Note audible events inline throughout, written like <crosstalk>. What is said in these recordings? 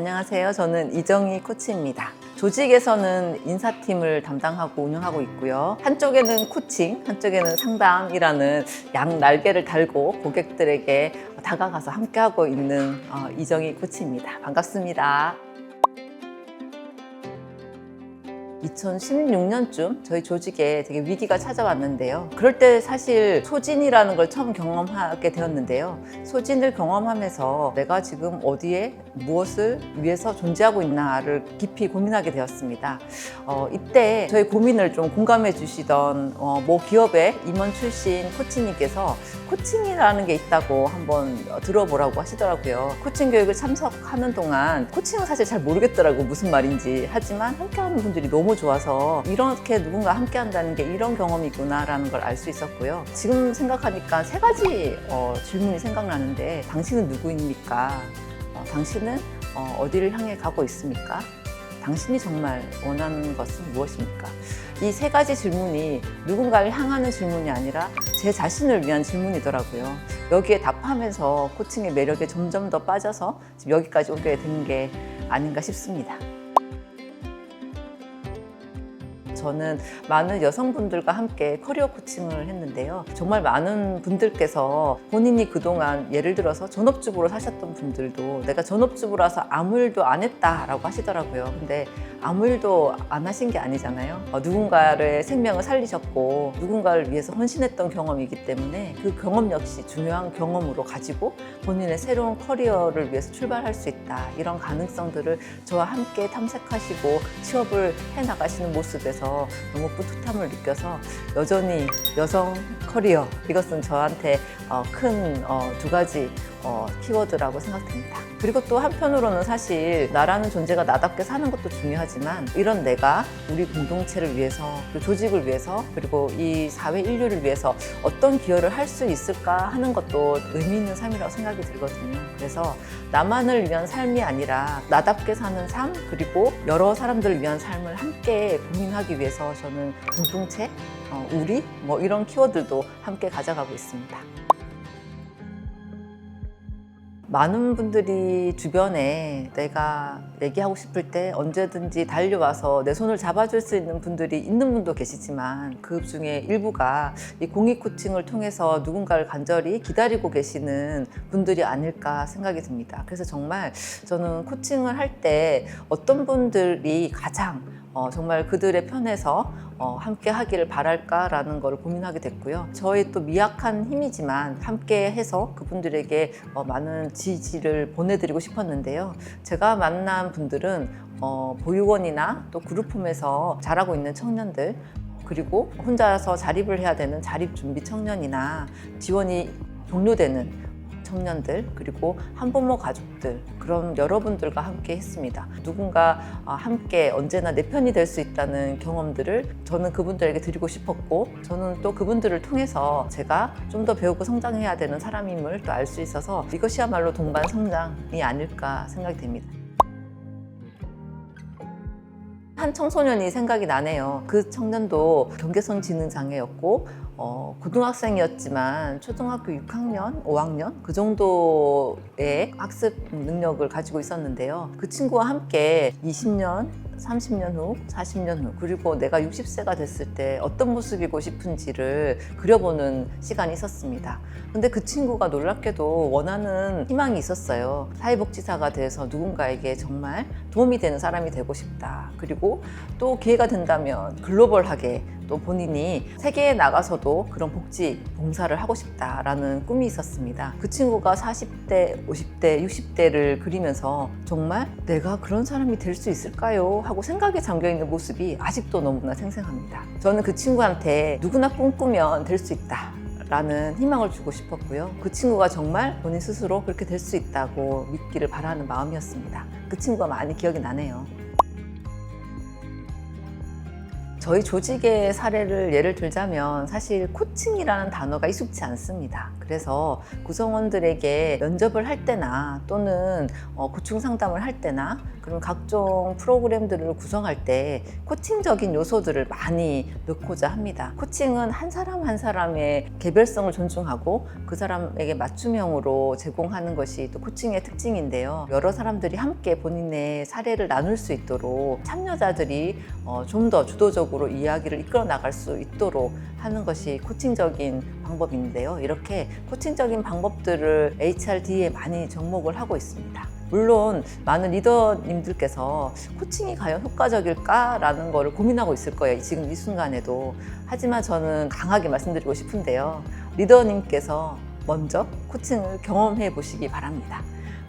안녕하세요. 저는 이정희 코치입니다. 조직에서는 인사팀을 담당하고 운영하고 있고요. 한쪽에는 코칭, 한쪽에는 상담이라는 양 날개를 달고 고객들에게 다가가서 함께하고 있는 어, 이정희 코치입니다. 반갑습니다. 2016년쯤 저희 조직에 되게 위기가 찾아왔는데요. 그럴 때 사실 소진이라는 걸 처음 경험하게 되었는데요. 소진을 경험하면서 내가 지금 어디에 무엇을 위해서 존재하고 있나를 깊이 고민하게 되었습니다. 어, 이때 저희 고민을 좀 공감해 주시던 어, 모 기업의 임원 출신 코치님께서 코칭이라는 게 있다고 한번 들어보라고 하시더라고요. 코칭 교육을 참석하는 동안 코칭은 사실 잘 모르겠더라고 무슨 말인지 하지만 함께하는 분들이 너무 좋아서 이렇게 누군가 함께 한다는 게 이런 경험이구나라는 걸 알 수 있었고요. 지금 생각하니까 세 가지 어, 질문이 생각나는데 당신은 누구입니까? 어, 당신은 어, 어디를 향해 가고 있습니까? 당신이 정말 원하는 것은 무엇입니까? 이 세 가지 질문이 누군가를 향하는 질문이 아니라 제 자신을 위한 질문이더라고요. 여기에 답하면서 코칭의 매력에 점점 더 빠져서 지금 여기까지 오게 된 게 아닌가 싶습니다. 저는 많은 여성분들과 함께 커리어 코칭을 했는데요. 정말 많은 분들께서 본인이 그동안 예를 들어서 전업주부로 사셨던 분들도 내가 전업주부라서 아무 일도 안 했다라고 하시더라고요. 근데 아무 일도 안 하신 게 아니잖아요. 어, 누군가의 생명을 살리셨고 누군가를 위해서 헌신했던 경험이기 때문에 그 경험 역시 중요한 경험으로 가지고 본인의 새로운 커리어를 위해서 출발할 수 있다. 이런 가능성들을 저와 함께 탐색하시고 취업을 해 나가시는 모습에서 너무 뿌듯함을 느껴서 여전히 여성 커리어 이것은 저한테 어, 큰두 가지 어, 키워드라고 생각됩니다. 그리고 또 한편으로는 사실 나라는 존재가 나답게 사는 것도 중요하지만 이런 내가 우리 공동체를 위해서 그리고 조직을 위해서 그리고 이 사회 인류를 위해서 어떤 기여를 할 수 있을까 하는 것도 의미 있는 삶이라고 생각이 들거든요. 그래서 나만을 위한 삶이 아니라 나답게 사는 삶 그리고 여러 사람들을 위한 삶을 함께 고민하기 위해서 저는 공동체, 어, 우리 뭐 이런 키워드도 함께 가져가고 있습니다. 많은 분들이 주변에 내가 얘기하고 싶을 때 언제든지 달려와서 내 손을 잡아줄 수 있는 분들이 있는 분도 계시지만 그 중에 일부가 이 공익 코칭을 통해서 누군가를 간절히 기다리고 계시는 분들이 아닐까 생각이 듭니다. 그래서 정말 저는 코칭을 할 때 어떤 분들이 가장 어, 정말 그들의 편에서 어, 함께 하기를 바랄까라는 걸 고민하게 됐고요. 저의 또 미약한 힘이지만 함께 해서 그분들에게 어, 많은 지지를 보내드리고 싶었는데요. 제가 만난 분들은 어, 보육원이나 또 그룹홈에서 자라고 있는 청년들 그리고 혼자서 자립을 해야 되는 자립 준비 청년이나 지원이 종료되는 청년들 그리고 한부모 가족들 그런 여러분들과 함께 했습니다. 누군가 아, 함께 언제나 내 편이 될 수 있다는 경험들을 저는 그분들에게 드리고 싶었고 저는 또 그분들을 통해서 제가 좀 더 배우고 성장해야 되는 사람임을 또 알 수 있어서 이것이야말로 동반 성장이 아닐까 생각이 됩니다. 한 청소년이 생각이 나네요. 그 청년도 경계성 지능 장애였고 어, 고등학생이었지만 초등학교 6학년, 5학년 그 정도의 학습 능력을 가지고 있었는데요. 그 친구와 함께 20년, 30년 후, 40년 후, 그리고 내가 60세가 됐을 때 어떤 모습이고 싶은지를 그려보는 시간이 있었습니다. 근데 그 친구가 놀랍게도 원하는 희망이 있었어요. 사회복지사가 돼서 누군가에게 정말 도움이 되는 사람이 되고 싶다. 그리고 또 기회가 된다면 글로벌하게 또 본인이 세계에 나가서도 그런 복지 봉사를 하고 싶다라는 꿈이 있었습니다. 그 친구가 40대, 50대, 60대를 그리면서 정말 내가 그런 사람이 될 수 있을까요? 하고 생각에 잠겨 있는 모습이 아직도 너무나 생생합니다. 저는 그 친구한테 누구나 꿈꾸면 될 수 있다. 라는 희망을 주고 싶었고요. 그 친구가 정말 본인 스스로 그렇게 될 수 있다고 믿기를 바라는 마음이었습니다. 그 친구가 많이 기억이 나네요. 저희 조직의 사례를 예를 들자면 사실 코칭이라는 단어가 익숙치 않습니다. 그래서 구성원들에게 면접을 할 때나 또는 어, 고충 상담을 할 때나 그런 각종 프로그램들을 구성할 때 코칭적인 요소들을 많이 넣고자 합니다. 코칭은 한 사람 한 사람의 개별성을 존중하고 그 사람에게 맞춤형으로 제공하는 것이 또 코칭의 특징인데요. 여러 사람들이 함께 본인의 사례를 나눌 수 있도록 참여자들이 어, 좀더 주도적으로 이야기를 이끌어 나갈 수 있도록 하는 것이 코칭적인 방법인데요. 이렇게 코칭적인 방법들을 HRD에 많이 접목을 하고 있습니다. 물론 많은 리더님들께서 코칭이 과연 효과적일까라는 거를 고민하고 있을 거예요. 지금 이 순간에도. 하지만 저는 강하게 말씀드리고 싶은데요. 리더님께서 먼저 코칭을 경험해 보시기 바랍니다.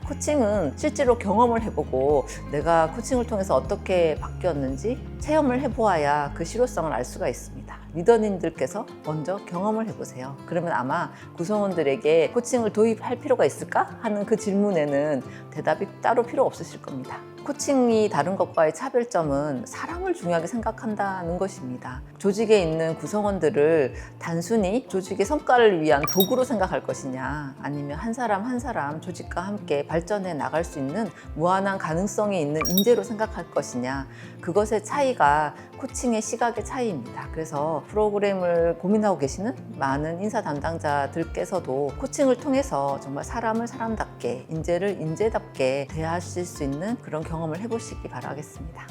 코칭은 실제로 경험을 해보고 내가 코칭을 통해서 어떻게 바뀌었는지 체험을 해보아야 그 실효성을 알 수가 있습니다. 리더님들께서 먼저 경험을 해보세요. 그러면 아마 구성원들에게 코칭을 도입할 필요가 있을까 하는 그 질문에는 대답이 따로 필요 없으실 겁니다. 코칭이 다른 것과의 차별점은 사람을 중요하게 생각한다는 것입니다. 조직에 있는 구성원들을 단순히 조직의 성과를 위한 도구로 생각할 것이냐, 아니면 한 사람 한 사람 조직과 함께 발전해 나갈 수 있는 무한한 가능성이 있는 인재로 생각할 것이냐, 그것의 차이가 코칭의 시각의 차이입니다. 그래서 프로그램을 고민하고 계시는 많은 인사 담당자들께서도 코칭을 통해서 정말 사람을 사람답게, 인재를 인재답게 대하실 수 있는 그런 경험을 해보시기 바라겠습니다.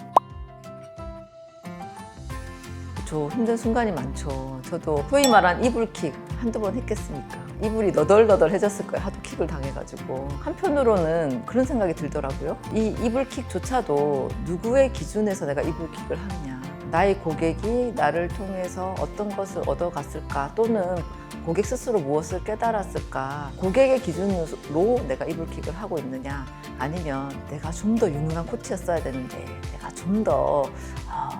저 힘든 순간이 많죠. 저도 소위 말한 이불킥 한두 번 했겠습니까? 이불이 너덜너덜해졌을 거예요. 하도 킥을 당해가지고. 한편으로는 그런 생각이 들더라고요. 이 이불킥조차도 누구의 기준에서 내가 이불킥을 하느냐. 나의 고객이 나를 통해서 어떤 것을 얻어갔을까 또는 고객 스스로 무엇을 깨달았을까 고객의 기준으로 내가 이불킥을 하고 있느냐 아니면 내가 좀 더 유능한 코치였어야 되는데 내가 좀더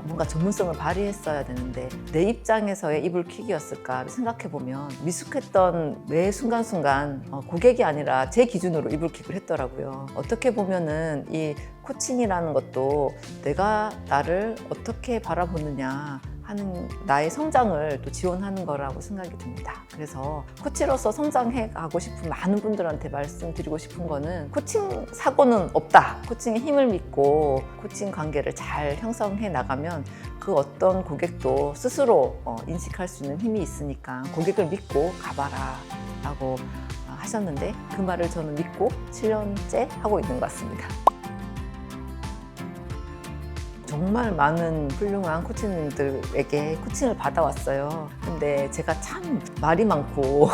뭔가 전문성을 발휘했어야 되는데 내 입장에서의 이불킥이었을까 생각해 보면 미숙했던 매 순간순간 어, 고객이 아니라 제 기준으로 이불킥을 했더라고요. 어떻게 보면은 이 코칭이라는 것도 내가 나를 어떻게 바라보느냐 하는 나의 성장을 또 지원하는 거라고 생각이 듭니다. 그래서 코치로서 성장해 가고 싶은 많은 분들한테 말씀드리고 싶은 거는 코칭 사고는 없다. 코칭의 힘을 믿고 코칭 관계를 잘 형성해 나가면 그 어떤 고객도 스스로 어, 인식할 수 있는 힘이 있으니까 고객을 믿고 가봐라 라고 어, 하셨는데 그 말을 저는 믿고 7년째 하고 있는 것 같습니다. 정말 많은 훌륭한 코치님들에게 코칭을 받아왔어요. 근데 제가 참 말이 많고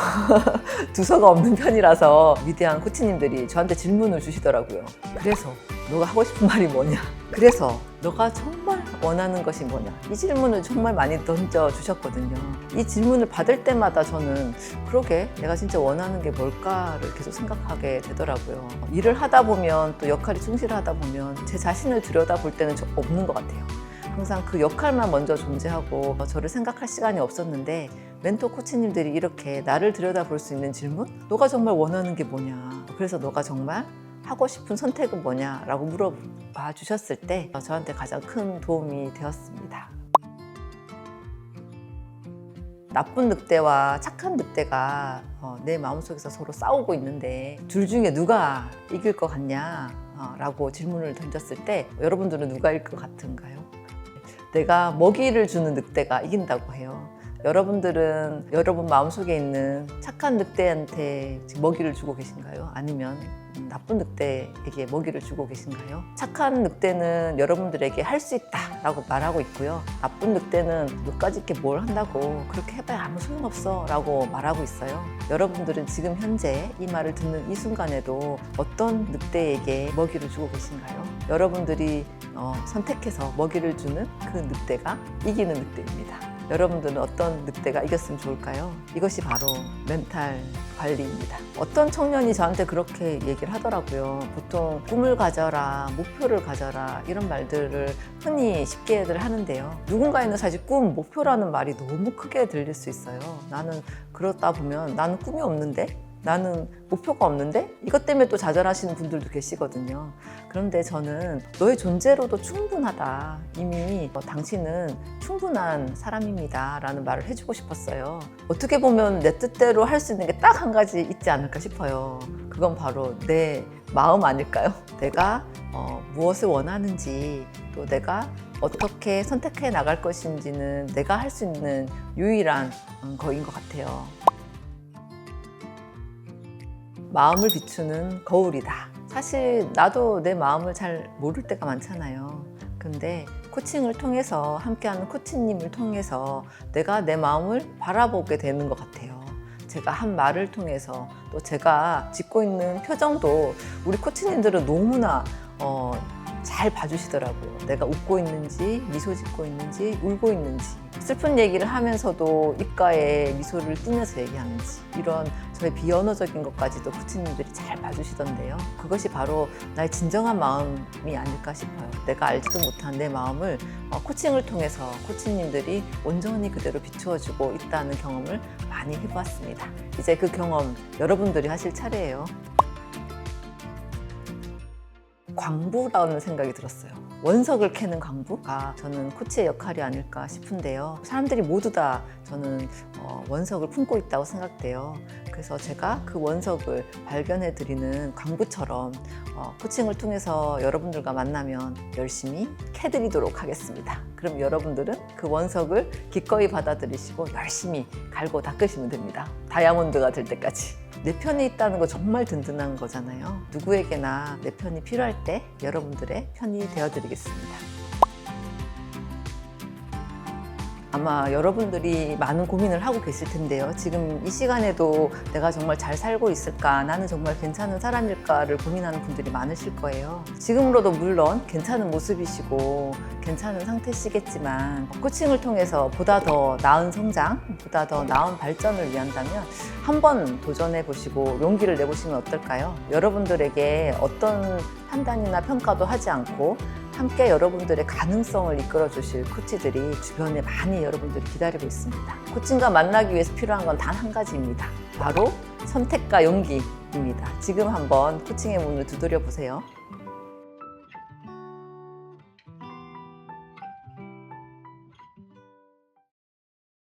<laughs> 두서가 없는 편이라서 위대한 코치님들이 저한테 질문을 주시더라고요. 그래서 너가 하고 싶은 말이 뭐냐? 그래서 너가 정말 원하는 것이 뭐냐? 이 질문을 정말 많이 던져 주셨거든요. 이 질문을 받을 때마다 저는 그러게 내가 진짜 원하는 게 뭘까를 계속 생각하게 되더라고요. 일을 하다 보면 또 역할이 충실하다 보면 제 자신을 들여다볼 때는 좀 없는 것 같아요. 항상 그 역할만 먼저 존재하고 저를 생각할 시간이 없었는데 멘토 코치님들이 이렇게 나를 들여다볼 수 있는 질문? 너가 정말 원하는 게 뭐냐? 그래서 너가 정말 하고 싶은 선택은 뭐냐라고 물어봐 주셨을 때 저한테 가장 큰 도움이 되었습니다. 나쁜 늑대와 착한 늑대가 어, 내 마음속에서 서로 싸우고 있는데 둘 중에 누가 이길 것 같냐? 어, 라고 질문을 던졌을 때 여러분들은 누가 이길 것 같은가요? 내가 먹이를 주는 늑대가 이긴다고 해요. 여러분들은 여러분 마음속에 있는 착한 늑대한테 먹이를 주고 계신가요? 아니면 나쁜 늑대에게 먹이를 주고 계신가요? 착한 늑대는 여러분들에게 할 수 있다 라고 말하고 있고요. 나쁜 늑대는 너까지 이렇게 뭘 한다고 그렇게 해봐야 아무 소용없어 라고 말하고 있어요. 여러분들은 지금 현재 이 말을 듣는 이 순간에도 어떤 늑대에게 먹이를 주고 계신가요? 여러분들이 어, 선택해서 먹이를 주는 그 늑대가 이기는 늑대입니다. 여러분들은 어떤 늑대가 이겼으면 좋을까요? 이것이 바로 멘탈 관리입니다. 어떤 청년이 저한테 그렇게 얘기를 하더라고요. 보통 꿈을 가져라, 목표를 가져라, 이런 말들을 흔히 쉽게들 하는데요. 누군가에는 사실 꿈, 목표라는 말이 너무 크게 들릴 수 있어요. 나는 그러다 보면 나는 꿈이 없는데? 나는 목표가 없는데 이것 때문에 또 좌절하시는 분들도 계시거든요. 그런데 저는 너의 존재로도 충분하다. 이미 어, 당신은 충분한 사람입니다. 라는 말을 해주고 싶었어요. 어떻게 보면 내 뜻대로 할 수 있는 게 딱 한 가지 있지 않을까 싶어요. 그건 바로 내 마음 아닐까요? <laughs> 내가 어, 무엇을 원하는지 또 내가 어떻게 선택해 나갈 것인지는 내가 할 수 있는 유일한 음, 거인 것 같아요. 마음을 비추는 거울이다. 사실 나도 내 마음을 잘 모를 때가 많잖아요. 근데 코칭을 통해서 함께하는 코치님을 통해서 내가 내 마음을 바라보게 되는 것 같아요. 제가 한 말을 통해서 또 제가 짓고 있는 표정도 우리 코치님들은 너무나 어, 잘 봐주시더라고요. 내가 웃고 있는지, 미소 짓고 있는지, 울고 있는지, 슬픈 얘기를 하면서도 입가에 미소를 띠면서 얘기하는지, 이런 저의 비언어적인 것까지도 코치님들이 잘 봐주시던데요. 그것이 바로 나의 진정한 마음이 아닐까 싶어요. 내가 알지도 못한 내 마음을 어, 코칭을 통해서 코치님들이 온전히 그대로 비추어주고 있다는 경험을 많이 해보았습니다. 이제 그 경험 여러분들이 하실 차례예요. 광부라는 생각이 들었어요. 원석을 캐는 광부가 저는 코치의 역할이 아닐까 싶은데요. 사람들이 모두 다 저는 어, 원석을 품고 있다고 생각돼요. 그래서 제가 그 원석을 발견해 드리는 광부처럼 어, 코칭을 통해서 여러분들과 만나면 열심히 캐드리도록 하겠습니다. 그럼 여러분들은 그 원석을 기꺼이 받아들이시고 열심히 갈고 닦으시면 됩니다. 다이아몬드가 될 때까지. 내 편에 있다는 거 정말 든든한 거잖아요. 누구에게나 내 편이 필요할 때 여러분들의 편이 되어드리겠습니다. 아마 여러분들이 많은 고민을 하고 계실 텐데요. 지금 이 시간에도 내가 정말 잘 살고 있을까? 나는 정말 괜찮은 사람일까를 고민하는 분들이 많으실 거예요. 지금으로도 물론 괜찮은 모습이시고 괜찮은 상태시겠지만 코칭을 통해서 보다 더 나은 성장, 보다 더 나은 발전을 위한다면 한번 도전해 보시고 용기를 내 보시면 어떨까요? 여러분들에게 어떤 판단이나 평가도 하지 않고 함께 여러분들의 가능성을 이끌어 주실 코치들이 주변에 많이 여러분들이 기다리고 있습니다. 코칭과 만나기 위해서 필요한 건 단 한 가지입니다. 바로 선택과 용기입니다. 지금 한번 코칭의 문을 두드려 보세요.